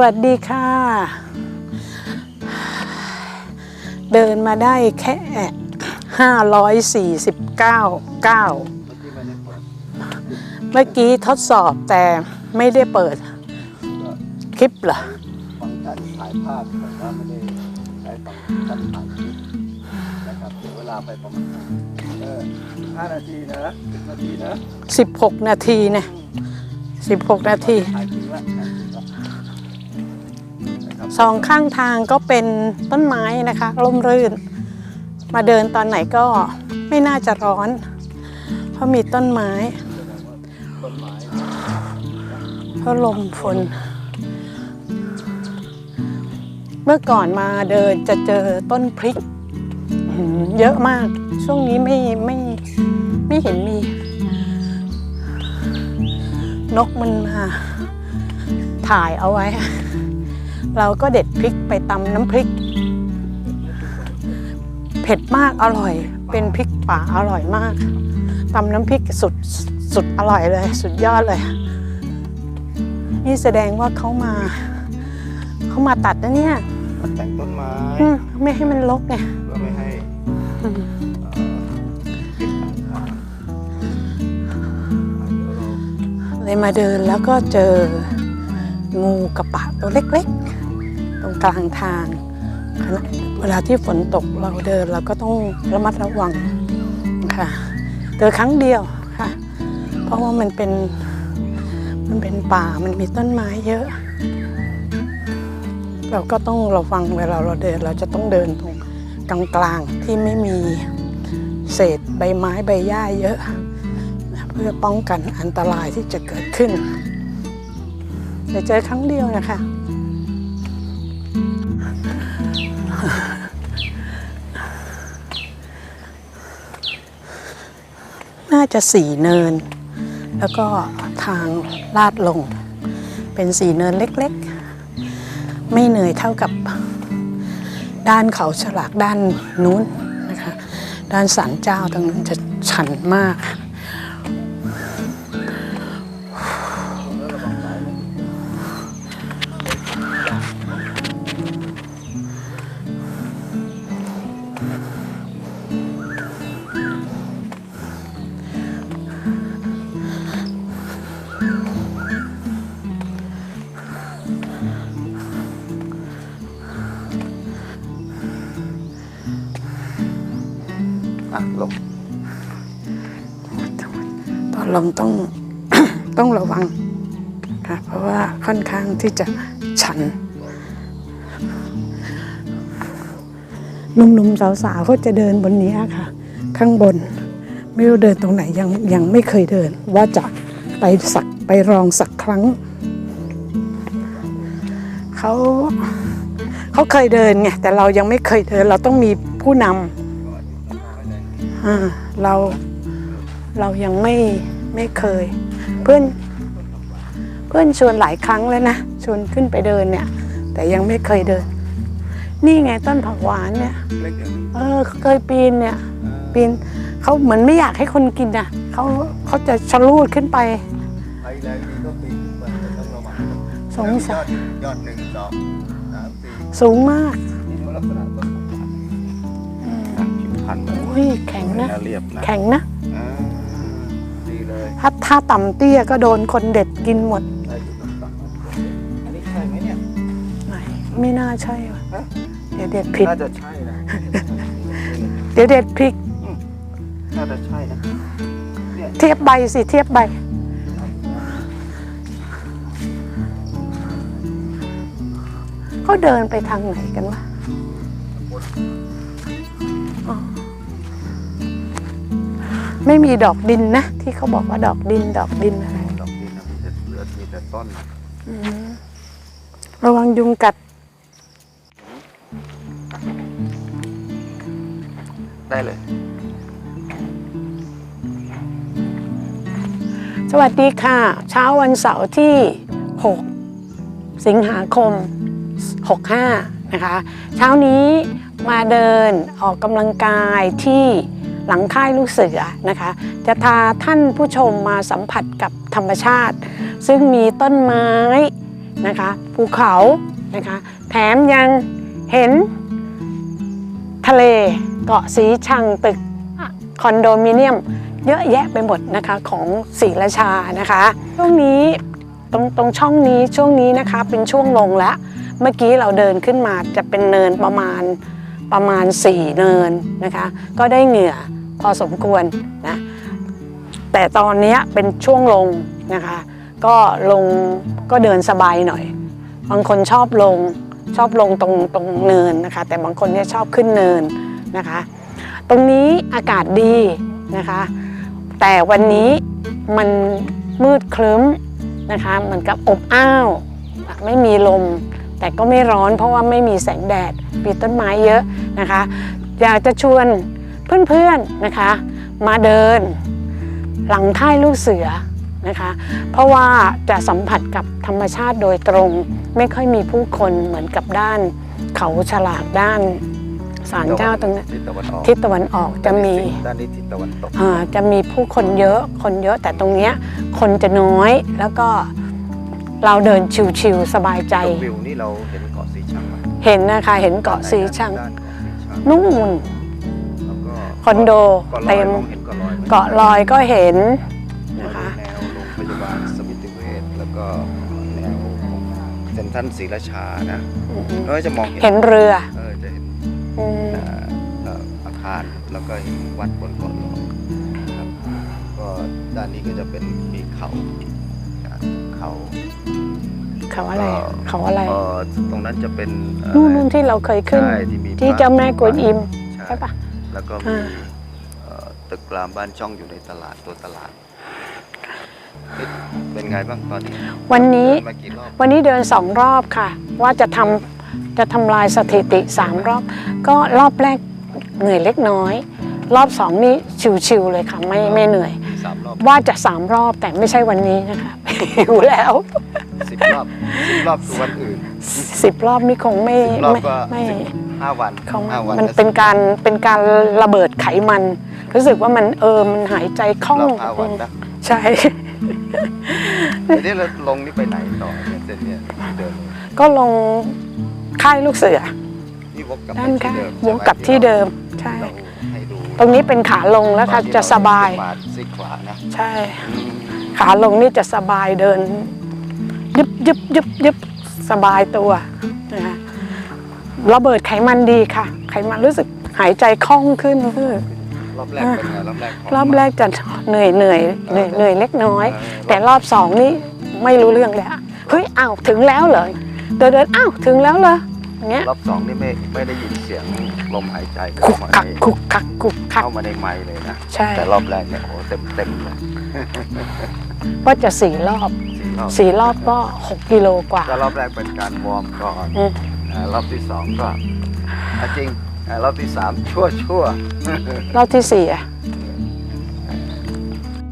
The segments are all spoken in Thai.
วัสดีค่ะ เดินมาได้แค่549ก้าวเมื่อกี้ทดสอบแต่ไม่ได้เปิด คลิปเหรอฟังก์ชันถ่ายภาพแต่ว่าไม่ได้ใช้ฟังก์ชันถ่ายคลิปนะครับเสียเวลาไปประมาณเออห้านาทีนะสิบนาทีนะ16นาทีเนี่ย16นาทีถ่ายจริงละถ่ายจริงละนะครับ สองข้างทางก็เป็นต้นไม้นะคะร่มรื่น มาเดินตอนไหนก็ไม่น่าจะร้อน เพราะมีต้นไม้เพราะลมฝนเมื่อก่อนมาเดินจะเจอต้นพริกเยอะมากช่วงนี้ไม่ไม่ไม่เห็นมี นกมันมาถ่ายเอาไว้ เราก็เด็ดพริกไปตำน้ำพริก เผ็ดมากอร่อย เป็นพริกป่าอร่อยมากตำน้ำพริกสุดสุดอร่อยเลย สุดยอดเลย นี่แสดงว่าเขามาเขามาตัดนะเนี่ยมันแต่งต้นไม้อืมไม่ให้มันรกไงเพื่อไม่ให้อืมเอ่อเก็บทางเดี๋ยวเราเลยมาเดินแล้วก็เจอ งูกระปะตัวเล็กๆ ตรงกลางทางขณะเวลาที่ฝนตกเราเดินเราก็ต้องระมัดระวังค่ะเจอครั้งเดียวค่ะ เพราะว่ามันเป็นมันเป็นป่ามันมีต้นไม้เยอะ เราก็ต้องระวังเวลาเราเดินเราจะต้องเดินตรงกลางๆที่ไม่มีเศษใบไม้ใบหญ้าเยอะ เพื่อป้องกันอันตรายที่จะเกิดขึ้น แต่เจอครั้งเดียวนะคะน่าจะสีเนิน แล้วก็ทางลาดลง เป็นสีเนินเล็กๆ ไม่เหนื่อยเท่ากับด้านเขาฉลากด้านนู้นนะคะ ด้านสันเจ้าตรงนั้นจะชันมาก ต้องต้องระวังค่ะเพราะว่าค่อนข้างที่จะชันหนุ่มๆสาวๆเขาจะเดินบนนี้ค่ะ ข้างบน ไม่รู้เดินตรงไหนยังยังไม่เคยเดิน ว่าจะไปสักไปลองสักครั้งเขาเขาเคยเดินไงแต่เรายังไม่เคยเดิน เราต้องมีผู้นำอ่าเราเรายังไม่ ไม่เคย เพื่อนเพื่อนชวนหลายครั้งแล้วนะชวนขึ้นไปเดินเนี่ย แต่ยังไม่เคยเดิน นี่ไงต้นผักหวานเนี่ยเล็กอย่างนี้เออเคยปีนเนี่ย ปีนเขาเหมือนไม่อยากให้คนกินนะเขาเขาจะชะลูดขึ้นไปไปแรงดีก็ปีนขึ้นไปแต่ต้องระวังสงสารยอดยอดหนึ่งสองสามสี่สูงมากนี่ลักษณะต้นผักหวานนะผิวพรรณมันอุ้ยแข็งนะเรียบนะ แข็งนะอ่าดีเลย ถ้าถ้าต่ำเตี้ยก็โดนคนเด็ดกินหมดได้อยู่ตรงกลางอันนี้ใช่ไหมเนี่ยไหนไม่น่าใช่ว่ะฮะ เดี๋ยวเด็ดผิด น่าจะใช่นะ เดี๋ยวเด็ดผิด น่าจะใช่นะเนี่ยเทียบใบสิเทียบใบ เขาเดินไปทางไหนกันวะ ไม่มีดอกดินนะ ที่เขาบอกว่าดอกดินดอกดินอะไรดอกดินนะมีแต่เหลือมีแต่ต้นอืมระวังยุงกัด ได้เลย สวัสดีค่ะ เช้าวันเสาร์ที่ 6 สิงหาคม 65 นะคะ เช้านี้มาเดินออกกำลังกายที่ หลังค่ายลูกเสือนะคะ จะพาท่านผู้ชมมาสัมผัสกับธรรมชาติ ซึ่งมีต้นไม้นะคะภูเขานะคะแถมยังเห็นทะเลเกาะสีชังตึกคอนโดมิเนียมเยอะแยะไปหมดนะคะของศรีราชานะคะ ช่วงนี้ตรงตรงช่องนี้ช่วงนี้นะคะเป็นช่วงลงแล้ว เมื่อกี้เราเดินขึ้นมาจะเป็นเนินประมาณ ประมาณ 4 เนินนะคะ ก็ได้เหงื่อพอสมควรนะแต่ตอนนี้เป็นช่วงลงนะคะ ก็ลงก็เดินสบายหน่อย บางคนชอบลงชอบลงตรงตรงเนินนะคะ แต่บางคนเนี่ยชอบขึ้นเนินนะคะ ตรงนี้อากาศดีนะคะ แต่วันนี้มันมืดครึ้มนะคะเหมือนกับอบอ้าว ไม่มีลม แต่ก็ไม่ร้อนเพราะว่าไม่มีแสงแดดมีต้นไม้เยอะนะคะ อยากจะชวนเพื่อนๆนะคะ มาเดิน หลังค่ายลูกเสือนะคะ เพราะว่าจะสัมผัสกับธรรมชาติโดยตรง ไม่ค่อยมีผู้คนเหมือนกับด้าน เขาฉลากด้านศาลเจ้าตรงนั้นทิศตะวันออกทิศตะวันออกจะมีด้านนี้ทิศตะวันตกอ่าจะมีผู้คนเยอะคนเยอะแต่ตรงเนี้ยคนจะน้อยแล้วก็ เราเดินชิวๆสบายใจ ตรงวิวนี่เราเห็นเกาะสีชังไหมเห็นนะคะ เห็นเกาะสีชังด้านเกาะสีชังนู่นแล้วก็คอนโดเกาะลอเต็ยมมองเห็นเกาะลอยไหมเกาะลอยก็เห็นนะคะ แนวโรงพยาบาลสมิติเวชแล้วก็แนวของเซ็นทรัลศรีราชานะเราจะมองเห็นเห็นเรือเออจะเห็นอืมเอ่อเอ่ออาคารแล้วก็เห็นวัดบนเกาะลอยนะครับก็ด้านนี้ก็จะเป็นมีเขาอ่า เขาเขาอะไรเขาอะไรเอ่อตรงนั้นจะเป็นเอ่อนู่นนู่นที่เราเคยขึ้นใช่ที่มีที่พระเจ้าแม่กวนอิมใช่ใช่ปะแล้วก็อ่ามีเอ่อตึกรามบ้านช่องอยู่ในตลาดตัวตลาดเอ๊ะเป็นไงบ้างตอนนี้ วันนี้เดิมากี่รอบวันนี้เดินสองรอบค่ะ ว่าจะทำจะทำลายสถิติสามรอบ ก็รอบแรกเหนื่อยเล็กน้อย รอบสองนี่ชิวๆเลยค่ะ ไม่ไม่เหนื่อยสามรอบว่าจะสามรอบแต่ไม่ใช่วันนี้นะคะ หิวแล้วสิบรอบสิบรอบคือวันอื่นสิบรอบนี่คงไม่สิบรอบไม่ก็ไม่สิบห้าวันคงห้าวันมันก็เป็นสิบการเป็นการระเบิดไขมัน รู้สึกว่ามันเออมันหายใจคล่องรอบห้าวันนะใช่เดี๋ยวนี้เราลงนี่ไปไหนต่อเนี่ยเส้นเนี่ยที่เดินก็ลงค่ายลูกเสือนี่วกกลับด้านที่ค่ะเดิมวกกลับที่เดิมใช่เราให้ดู ตรงนี้เป็นขาลงแล้วค่ะตอนที่จะสบายเรเดินซีกขวานะใช่ อืมขาลงนี่จะสบายเดิน ยึบยึบยึบยึบสบายตัวนะคะระเบิดไขมันดีค่ะ ไขมันรู้สึกหายใจคล่องขึ้นคือรอบแรกเป็นไงรอบแรกของรอบแรกจะเหนื่อยเหนื่อยเหนื่อยเหนื่อยเล็กน้อยเออแต่รอบสองนี่ไม่รู้เรื่องเลยอะเฮ้ยอ้าวถึงแล้วเหรอเดินเดินอ้าวถึงแล้วเหรอ อย่างเงี้ยรอบสองนี่ไม่ไม่ได้ยินเสียงลมหายใจคุกเข้ามาคักในคุกคักคุกคักเข้ามาในไมค์เลยนะใช่แต่รอบแรกเนี่ยโอ้เต็มเต็มๆเลยว่าจะสี่รอบสี่รอบสี่รอบก็หกกิโลกว่าก็รอบแรกเป็นการวอร์มก่อนอืมอ่ารอบที่สองก็อะจริงอ่ารอบที่สามชั่วชั่วรอบที่สี่อะ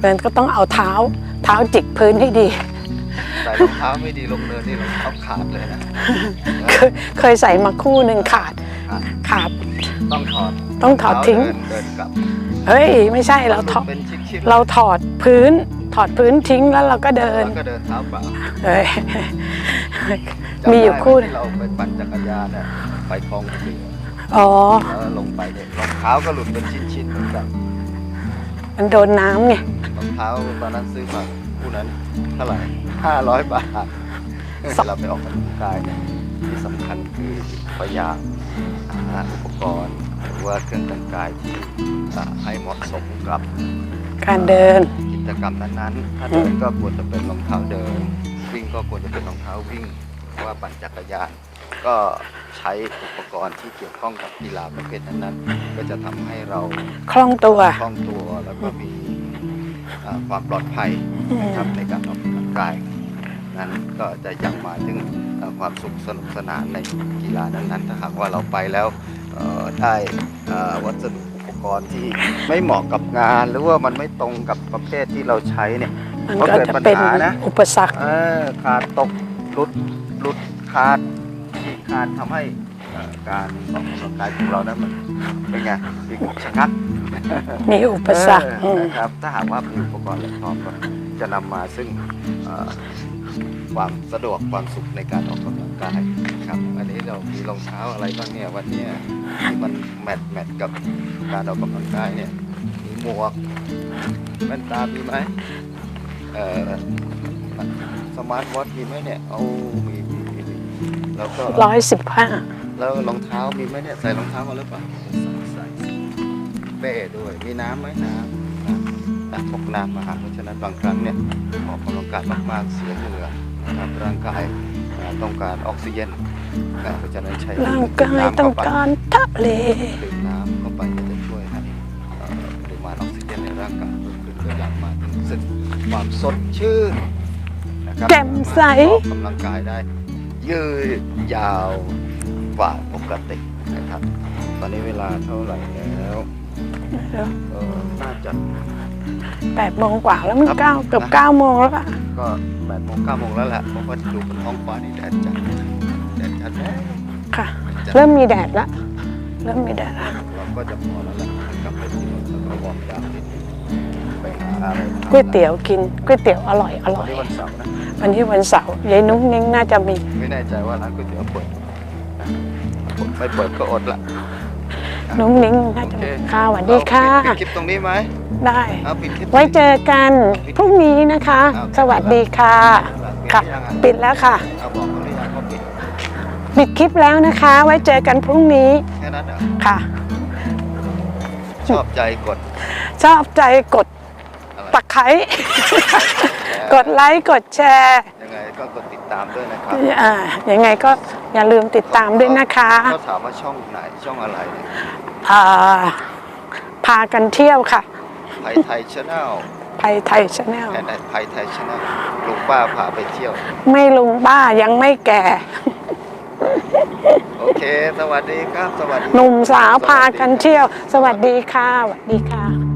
เดินก็ต้องเอาเท้าเท้าจิกพื้นให้ดี ใส่รองเท้าไม่ดีลงเนินนี่รองเท้าขาดเลยนะเคยเคยใส่มาคู่หนึ่งขาด ขาดขาดต้องถอดต้องถอดทิ้งเเดินกลับเฮ้ย ไม่ใช่เราถอดเป็นชิดๆเราถอดพื้น ถอดพื้นทิ้งแล้วเราก็เดินแล้วก็เดินเท้าเปล่าเฮ้ยจำมีอยู่ได้คู่ที่เราไปปั่นจักรยานเนี่ยไปคลองเสืออ๋อ แล้วลงไปเนี่ยรองเท้าก็หลุดเป็นชิ้นๆเหมือนกันมันโดนน้ำไงรองเท้าตอนนั้นซื้อมา คู่นั้นเท่าไหร่ห้าร้อยบาทเวลาไปออกกำลังกายเนี่ยที่สำคัญคือพยายามหาอุปกรณ์หรือว่าเครื่องแต่งกายที่อ่าให้เหมาะสมกับการเดินกิจกรรมนั้นๆ ถ้าเดินก็ควรจะเป็นรองเท้าเดิน วิ่งก็ควรจะเป็นรองเท้าวิ่งเพราะว่าปั่นจักรยาน ก็ใช้อุปกรณ์ที่เกี่ยวข้องกับกีฬาประเภทนั้นๆ ก็จะทำให้เราคล่องตัวคล่องตัวแล้วก็มีอ่าความปลอดภัย นะครับในการออกกำลังกายนั้นก็จะยังมาถึงเอ่อความสุขสนุกสนานในกีฬานั้นๆถ้าหากว่าเราไปแล้วเอ่อได้เอ่อวัสดุอุปกรณ์ที่ไม่เหมาะกับงาน หรือว่ามันไม่ตรงกับประเภทที่เราใช้เนี่ยมันเพราะก็เกิดจะปัญเป็นหานะอุปสรรคเออขาดตกหลุดหลุดขาดฉีกขาดทำให้เอ่อการออกกำลังกายของเรานั้นมันเป็นไงมีชะงักมีอุปสรรคเออนะครับถ้าหากว่ามีอุปกรณ์และพร้อมก็ จะนำมาซึ่งเอ่อความสะดวกความสุขในการออกกำลังกายครับอันนี้เรามีรองเท้าอะไรบ้างเนี่ยวันเนี้ยที่มันแมทแมทกับการออกกำลังกายเนี่ยมีหมวกแว่นตามีไหมเอ่อสมาร์ทวอทมีไหมเนี่ยเอามีมีมีมีแล้วก็ร้อยสิบห้าแล้วรองเท้ามีไหมเนี่ยใส่รองเท้ามาหรือเปล่าใส่ใส่เป้ด้วยมีน้ำไหมน้ำน้ำน้ำ พกน้ำมาเพราะฉะนั้นบางครั้งเนี่ยออกกำลังกายมากๆเสียเหงื่อนะครับร่างกายอ่าต้องการออกซิเจนนะเพราะฉะนั้นใช้ร่างกายต้องการทะเลดื่มน้ำเข้าไปก็จะช่วยให้เอ่อปริมาณออกซิเจนในร่างกายเพิ่มขึ้นก็ยังมาถึงสึกความสดชื่นนะครับแจ่มใสออกกำลังกายได้ ยืดยาวกว่าปกตินะครับ ตอนนี้เวลาเท่าไหร่แล้วเออน่าจะ แปดโมงกว่าแล้วมันครับเก้าเกือบนะเก้าโมงแล้วอะก็แปดโมงเก้าโมงแล้วแหละเพราะว่าดูบนท้องฟ้านี่แดดจัดแดดจัดแล้วค่ะจัดเริ่มมีแดดละเริ่มมีแดดละเราก็จะพอแล้วแหละกลับไปที่รถแล้วก็วอร์มดาวน์นิดนึงไปหาอะไรทานก๋วยเตี๋ยวกินก๋วยเตี๋ยวอร่อยอร่วัอนยนี้วันเสาร์นะวันที่วันเสาร์ยายนุ้งนิ้งน่าจะมี ไม่แน่ใจว่าร้านก๋วยเตี๋ยวเปิดนะไม่เปิดก็อดละ นุ้งนิ้งน่าจะโอเคมีค่ะสวัสดีค่ะเอาปิดคลิปตรงนี้ไหมได้ เอาปิดคลิป ไว้เจอกันพรุ่งนี้นะคะสวัสดีค่ะค่ะปิดแล้วค่ะ เอาบอกเขาหรือยังเขาปิดปิดคลิปแล้วนะคะ ไว้เจอกันพรุ่งนี้แค่นั้นเหรอค่ะ ชอบใจกดชอบใจกดอะไรปักไคร้กดไลค์กดแชร์ ยังไงก็กดติด ตามด้วยนะครับอ่ายังไงก็อย่าลืมติดตามด้วยนะคะเขาถามว่าช่องไหนช่องอะไรเนี่ยอ่าพากันเที่ยวค่ะไทยไทยชาแนลไปไทยชาแนลแอนไทยไทยชาแนลลุงป้าพาไปเที่ยว ไม่ลุงบ้ายังไม่แก่ โอเค สวัสดีครับ สวัสดีหนุ่มสาวพากันเที่ยว สวัสดีค่ะสวัสดีค่ะ